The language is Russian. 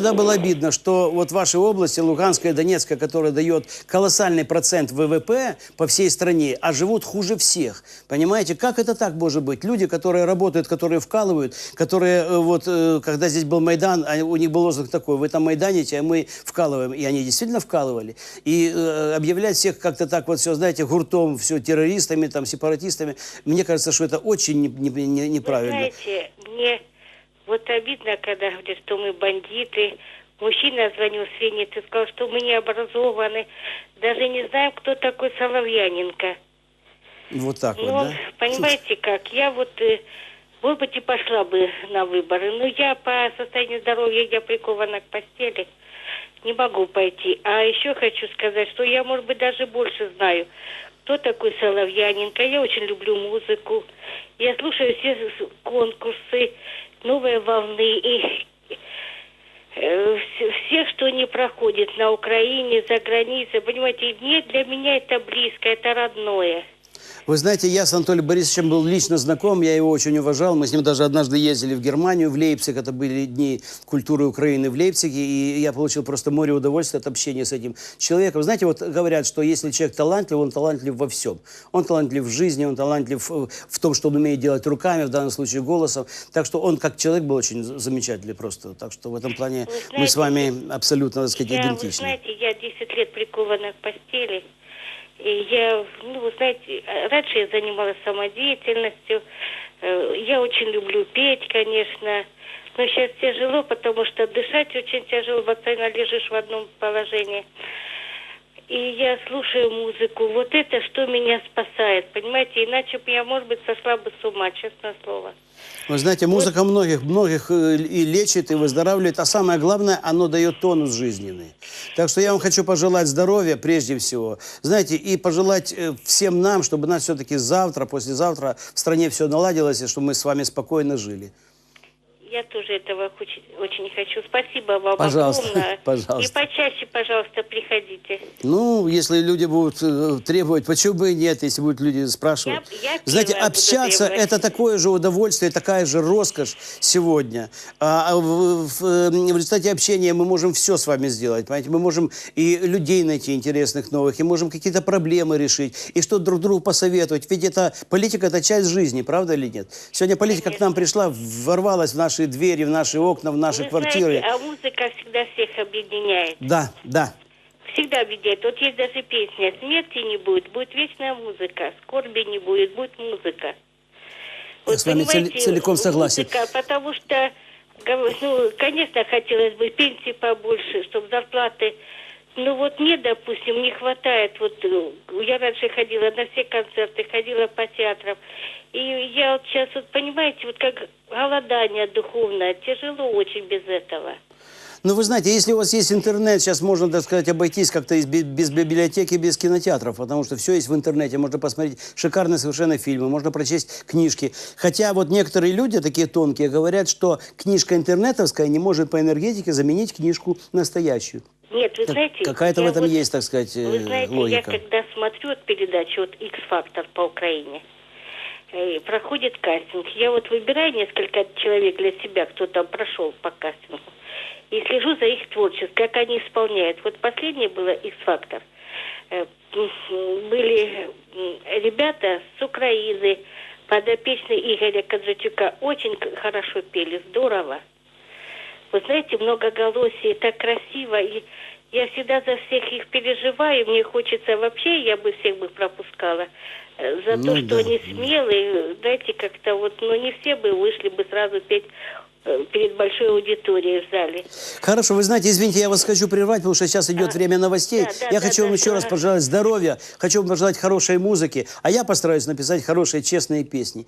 Всегда было обидно, что вот ваши области, Луганская Донецкая, которая дает колоссальный процент ВВП по всей стране, а живут хуже всех. Понимаете, как это так может быть? Люди, которые работают, которые вкалывают, которые э, вот, э, когда здесь был Майдан, а у них был лозунг такой, вы там майданите, а мы вкалываем. И они действительно вкалывали. И э, объявлять всех как-то так вот все, знаете, гуртом, все террористами, там, сепаратистами, мне кажется, что это очень не- не- не- Вы неправильно. знаете, мне вот обидно, когда говорят, что мы бандиты. Мужчина звонил с Винницы, сказал, что мы не образованы. Даже не знаем, кто такой Соловьяненко. Вот так Ну, вот, да? понимаете как, я вот, э, может быть, и пошла бы на выборы, но я по состоянию здоровья, я прикована к постели, не могу пойти. А еще хочу сказать, что я, может быть, даже больше знаю, кто такой Соловьяненко. Я очень люблю музыку. Я слушаю все конкурсы, новые волны и э, все, что не проходит на Украине, за границей, понимаете, мне, для меня это близко, это родное. Вы знаете, я с Анатолием Борисовичем был лично знаком, я его очень уважал. Мы с ним даже однажды ездили в Германию, в Лейпциг. Это были дни культуры Украины в Лейпциге. И я получил просто море удовольствия от общения с этим человеком. Знаете, вот говорят, что если человек талантлив, он талантлив во всем. Он талантлив в жизни, он талантлив э, в том, что он умеет делать руками, в данном случае голосом. Так что он как человек был очень замечательный просто. Так что в этом плане Вы мы с вами знаете, абсолютно, так сказать, Я, вы идентичны. знаете, я 10 лет прикована к постели. И я, ну, знаете, раньше я занималась самодеятельностью. Э, Я очень люблю петь, конечно. Но сейчас тяжело, потому что дышать очень тяжело, постоянно лежишь в одном положении. И я слушаю музыку. Вот это что меня спасает, понимаете? Иначе бы я, может быть, сошла бы с ума, честное слово. Вы знаете, музыка многих, многих э, и лечит, и выздоравливает, а самое главное, оно дает тонус жизненный. Так что я вам хочу пожелать здоровья прежде всего. Знаете, и пожелать э, всем нам, чтобы нас все-таки завтра, послезавтра в стране все наладилось, и чтобы мы с вами спокойно жили. Я тоже этого очень, очень хочу. Спасибо вам Пожалуйста, огромное. пожалуйста. И почаще, пожалуйста, приходите. Ну, если люди будут э, требовать, почему бы и нет, если будут люди спрашивать. Я- я Знаете, общаться это такое же удовольствие, такая же роскошь сегодня. А в, в, э, в результате общения мы можем все с вами сделать, понимаете? Мы можем и людей найти интересных новых, и можем какие-то проблемы решить, и что друг другу посоветовать. Ведь это политика это часть жизни, правда или нет? Сегодня политика к нам пришла, ворвалась в наши двери, в наши окна, в наши Вы квартиры. знаете, а музыка всегда всех объединяет. Да, да. Всегда объединяет. Вот есть даже песня «Смерти не будет, будет вечная музыка, скорби не будет, будет музыка». Я с вами цел- целиком согласен. Музыка, потому что, ну, конечно, хотелось бы пенсии побольше, чтобы зарплаты... Ну вот мне, допустим, не хватает. Вот э, я раньше ходила на все концерты, ходила по театрам. И я вот сейчас, вот понимаете, вот как голодание духовное, тяжело очень без этого. Ну, вы знаете, если у вас есть интернет, сейчас можно, так сказать, обойтись как-то из без библиотеки, без кинотеатров, потому что все есть в интернете. Можно посмотреть шикарные совершенно фильмы, можно прочесть книжки. Хотя вот некоторые люди, такие тонкие, говорят, что книжка интернетовская не может по энергетике заменить книжку настоящую. Нет, вы Так знаете... какая-то в этом вот- есть, так сказать, э, Вы знаете, логика. я когда смотрю вот передачу вот X-Factor по Украине, э, проходит кастинг. Я вот выбираю несколько человек для себя, кто там прошел по кастингу, и слежу за их творчеством, как они исполняют. Вот последнее было X-Factor. Э, м, Были ребята с Украины, подопечные Игоря Кондратюка, очень хорошо пели, здорово. Вы знаете, многоголосие, так красиво. И я всегда за всех их переживаю. Мне хочется вообще, я бы всех бы пропускала. э, За Ну то, что да, они смелые. Знаете, как-то вот, ну не все бы вышли бы сразу петь э, перед большой аудиторией в зале. Хорошо, вы знаете, извините, я вас хочу прервать, потому что сейчас идет А, время новостей. да, да, я да, хочу вам да, еще раз да. пожелать здоровья, хочу вам пожелать хорошей музыки, а я постараюсь написать хорошие, честные песни.